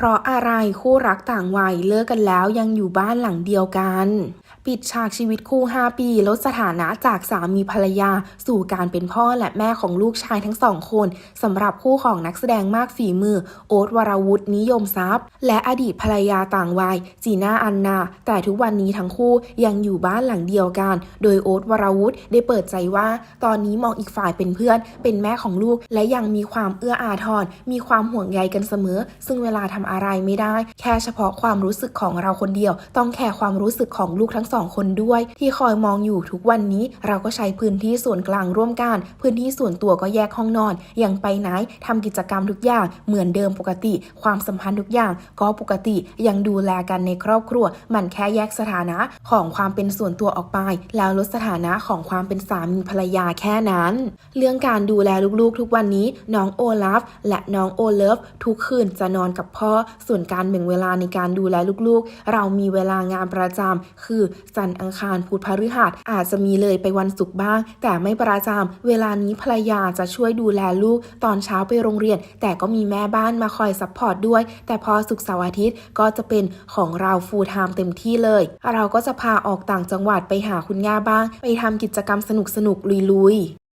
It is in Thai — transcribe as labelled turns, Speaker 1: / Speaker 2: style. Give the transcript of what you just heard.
Speaker 1: เพราะอะไรคู่รักต่างวัยเลิกกันแล้วยังอยู่บ้านหลังเดียวกัน ปิดฉากชีวิตคู่ 5 ปี ลดสถานะจากสามีภรรยา สู่การเป็นพ่อและแม่ของลูกชายทั้งสองคนสำหรับคู่ของนักแสดงมากฝีมือ โอ๊ตวรวุฒินิยมทรัพย์ และอดีตภรรยาต่างวัย จีน่าอันนา แต่ทุกวันนี้ทั้งคู่ยังอยู่บ้านหลังเดียวกัน โดยโอ๊ตวรวุฒิได้เปิดใจว่า ตอนนี้มองอีกฝ่ายเป็นเพื่อน เป็นแม่ของลูก และยังมีความเอื้ออาทรมีความห่วงใยกันเสมอ ซึ่งเวลาทำอะไรไม่ได้ แค่เฉพาะความรู้สึกของเราคนเดียว ต้องแคร์ความรู้สึกของลูกทั้งสองคนด้วย ที่คอยมองอยู่ทุกวันนี้เราก็ใช้พื้นที่ส่วนกลางร่วมกัน พื้นที่ส่วนตัวก็แยกห้องนอน ยังไปไหนทำกิจกรรมทุกอย่างเหมือนเดิมปกติ ความสัมพันธ์ทุกอย่าง ก็ปกติยังดูแลกันในครอบครัว มันแค่แยกสถานะของความเป็นส่วนตัวออกไป แล้วลดสถานะของความเป็นสามีภรรยาแค่นั้น เรื่องการดูแลลูกๆ ทุกวันนี้น้องโอลาฟและน้องโอเลิฟทุกคืนจะนอนกับพ่อ ส่วนการแบ่งเวลาในการดูแลลูกๆ เรามีเวลางานประจำคือจันทร์อังคารพุธพฤหัสอาจจะมีเลยไปวันศุกร์บ้าง แต่ไม่ประจำเวลานี้ภรรยาจะช่วยดูแลลูกตอนเช้าไปโรงเรียน แต่ก็มีแม่บ้านมาคอยซัพพอร์ตด้วย แต่พอศุกร์เสาร์อาทิตย์ก็จะเป็นของเราฟูลไทม์เต็มที่เลย เราก็จะพาออกต่างจังหวัดไปหาคุณย่าบ้าง ไปทำกิจกรรมสนุกๆลุยๆ